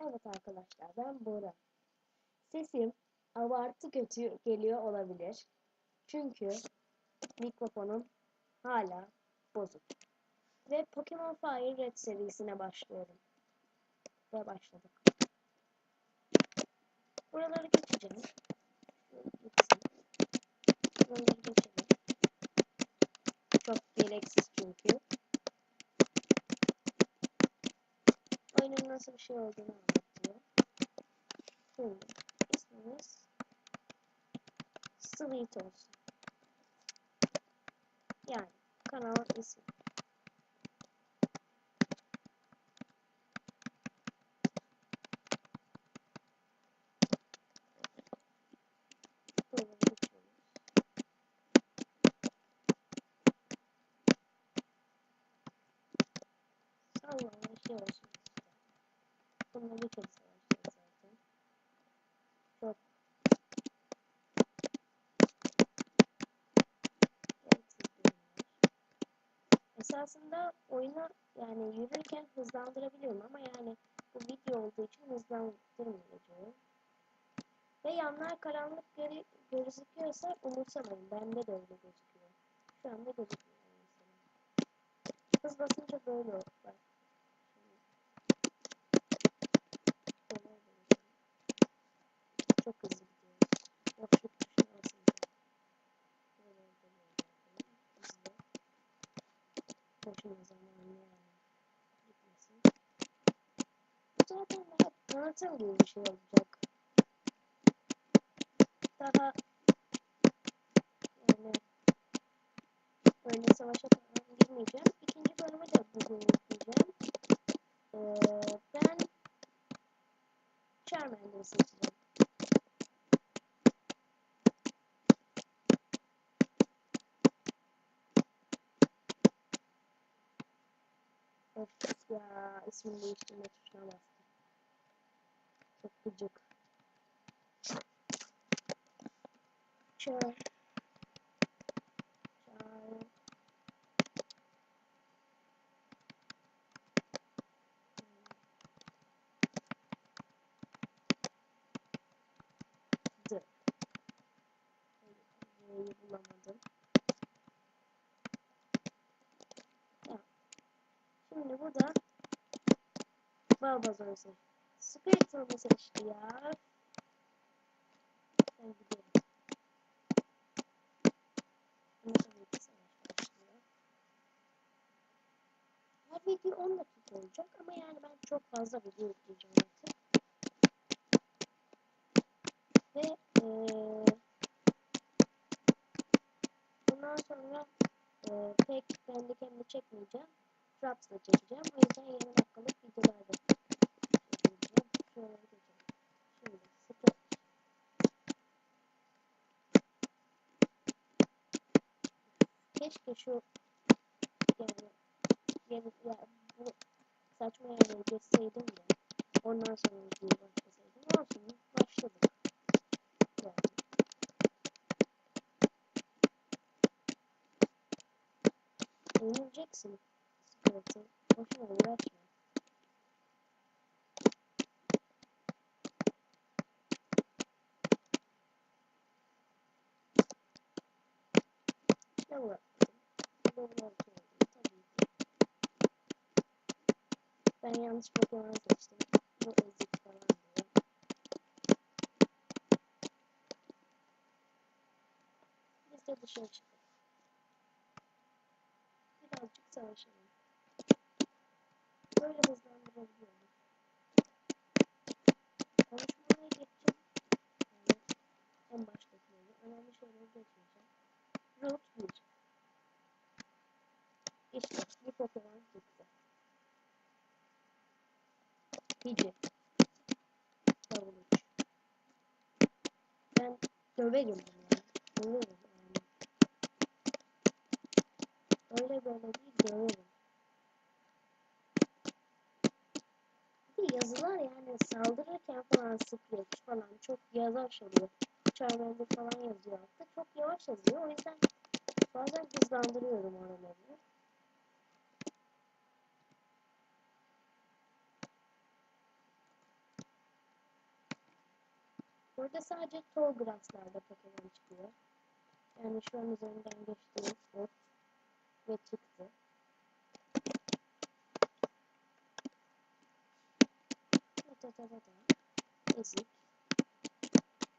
Evet arkadaşlar ben Bora. Sesim abartı kötü geliyor olabilir. Çünkü mikrofonum hala bozuk. Ve Pokemon Fire Red serisine başlıyorum. Ve başladık. Buraları geçeceğim. Şöyle gitsin. Buraları geçelim. Çok gereksiz çünkü. Oyunun nasıl bir şey olduğunu anlatıyor. Şimdi ismimiz Sweet olsun. Yani kanalın ismi. Sallama şey olsun bir kez savaşacağız zaten. Çok. Esasında oyunu yani yürürken hızlandırabiliyorum ama yani bu video olduğu için hızlandırmayacağım. Ve yanlar karanlık göre, gözüküyorsa umursamayın. Bende de öyle gözüküyor. Şu anda gözükmüyor. Hız basınca böyle oldu. Bak. Şimdi şöyle yapalım. Çok hızlı gidiyoruz. Böyle oldu, böyle oldu. Hızlı. Boşuna zamanlı yani. Gitmesin. Bu zaten daha tanıtım gibi bir şey olacak. Daha yani öyle savaşa falan girmeyeceğim. İkinci bölümü de bugün yükleyeceğim. Ee, ben Charmander'ı seçeceğim. Of ya ismini değiştirme tuşuna bastım. Çok gıcık. Char. D. Y'yi bulamadım. Şimdi bu da Balbazor'u seç. Spirital'ı seçti ya. Ben gidiyorum. Her video 10 dakika olacak ama yani ben çok fazla video yükleyeceğim artık. Ve eee bundan sonra eee pek kendi kendimi çekmeyeceğim. Raps'la çekeceğim. O yüzden 20 dakikalık videolar da çekeceğim. Şöyle geçelim. Şimdi sıfır. Keşke şu yani yani ya bu saçma yerleri geçseydim de ondan sonra videoyu başlasaydım. Olsun başladık. Yani. Yenileceksin. Sıkıntı. Boşuna uğraşma. Ben yanlış Pokemon seçtim. Bu ezik falan diyor. Biz de dışarı çıktık. Birazcık savaşalım. Böyle hızlandırabiliyorum. Konuşmaya geçeceğim. Yani en baştakileri. Önemli şeyleri geçmeyeceğim. Route 1. İşte bir Pokemon gitti. Pidgey. Level 3. Ben ya. Döverim yani. Öyle böyle değil döverim. Bir de yazılar yani saldırırken falan sıkıyor falan çok yavaş oluyor. Charmander falan yazıyor altta. Çok yavaş yazıyor. O yüzden bazen hızlandırıyorum oraları. Burada sadece tall grass'larda Pokemon çıkıyor. Yani şu an üzerinden geçtiğimiz ve çıktı. Da da da da da. Ezik.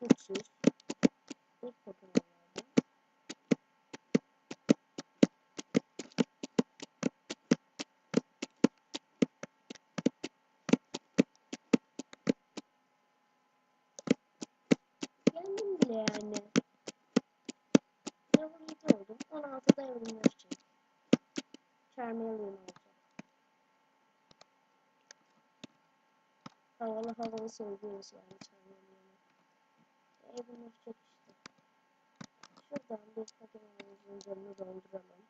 Güçsüz. İlk Pokemon'lardan. Yendim bile yani. Level 7 oldum. 16'da evrimleşecek. Charmeleon olacak. Havalı havalı söylüyoruz yani Charmeleon'u. Evrimleşecek işte. Şuradan bir Pokemon'umuzun canını dolduralım.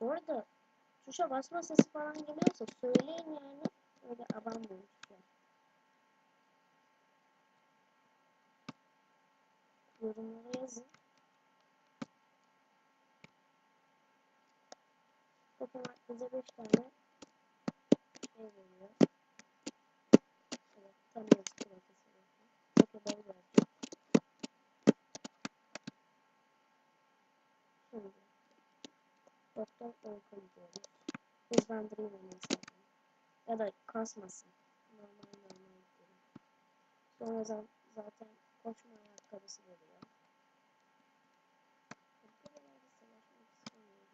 Bu arada tuşa basma sesi falan geliyorsa söyleyin yani. Öyle abanmayın. Yorumlara yazın. Pokemon bize 5 tane şey veriyor. Evet, tam yazı profesörü. Pokeball verecek. Şimdi Doktor Orkun diyoruz. Hızlandırayım onu istedim. Ya da kasmasın. Normal normal gidelim. Sonra za- zaten koşma ayakkabısı veriyor. Bu kadar da savaşmak istemiyorum.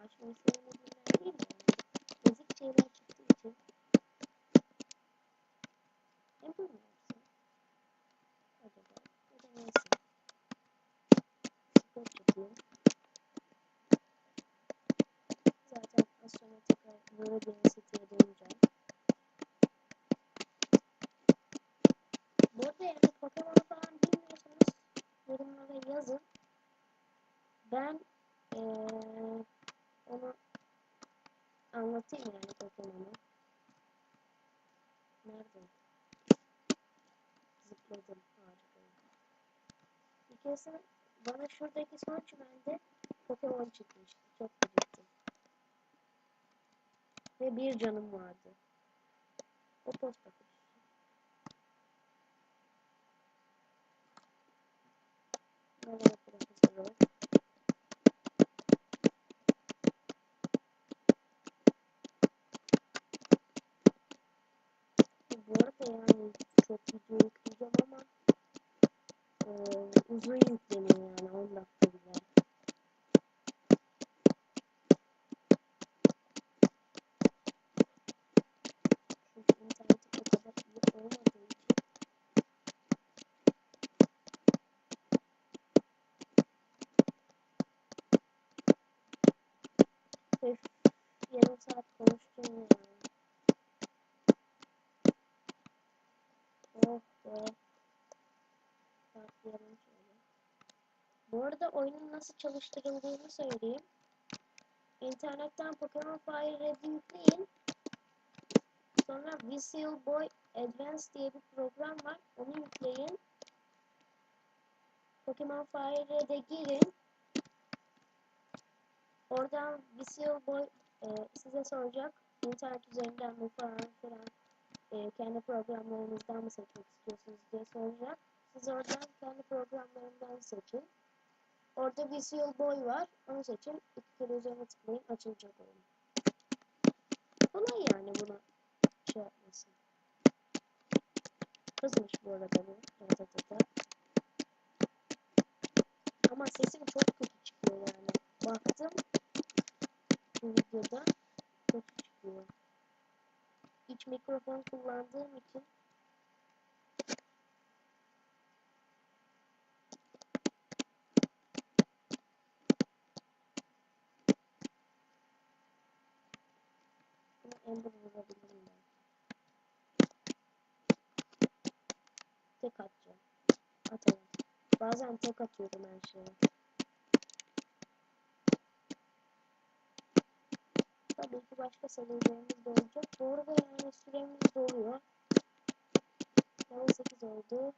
Yani savaşmayı sevmediğimden değil de ezik şeyler çıktığı için yapsam? Acaba? Ya da neyse. Spor yapayım. Zaten az sonra tekrar Viridian City'ye döneceğim. Bu arada yani Pokemon falan bilmiyorsanız yorumlara yazın. Ben eee onu anlatayım yani Pokemon'u. Nerede? Zıpladım harika. Bir keresinde bana şuradaki son çimende Pokemon çıkmıştı. Çok gıcıktı. Ve bir canım vardı. O posta kutusu. Merhaba profesörü. Bu arada yani çok video yükleyeceğim ama eee uzun yükleniyor yani 10 dakika bile. Çünkü internetim o kadar iyi olmadığı için Öf, yarım saat konuştum ya. Bu arada oyunun nasıl çalıştırıldığını söyleyeyim. İnternetten Pokemon Fire Red'i yükleyin. Sonra Visual Boy Advance diye bir program var. Onu yükleyin. Pokemon Fire Red'e girin. Oradan Visual Boy e, size soracak. İnternet üzerinden mi falan filan e, kendi programlarınızdan mı seçmek istiyorsunuz diye soracak. Siz oradan kendi programlarından seçin. Orada Visual Boy var. Onu seçin. İki kere üzerine tıklayın. Açılacak oyun. Kolay yani buna şey yapmasın. Kızmış bu arada bu. Evet, evet, evet. Ama sesim çok kötü çıkıyor yani. Baktım bu videoda kötü çıkıyor. İç mikrofon kullandığım için Ember vurabilirim ben. Tek atacağım. Atalım. Bazen tek atıyorum her şeye. Tabii ki başka serilerimiz de olacak. Bu arada yani süremiz doluyor. Level 8 oldu.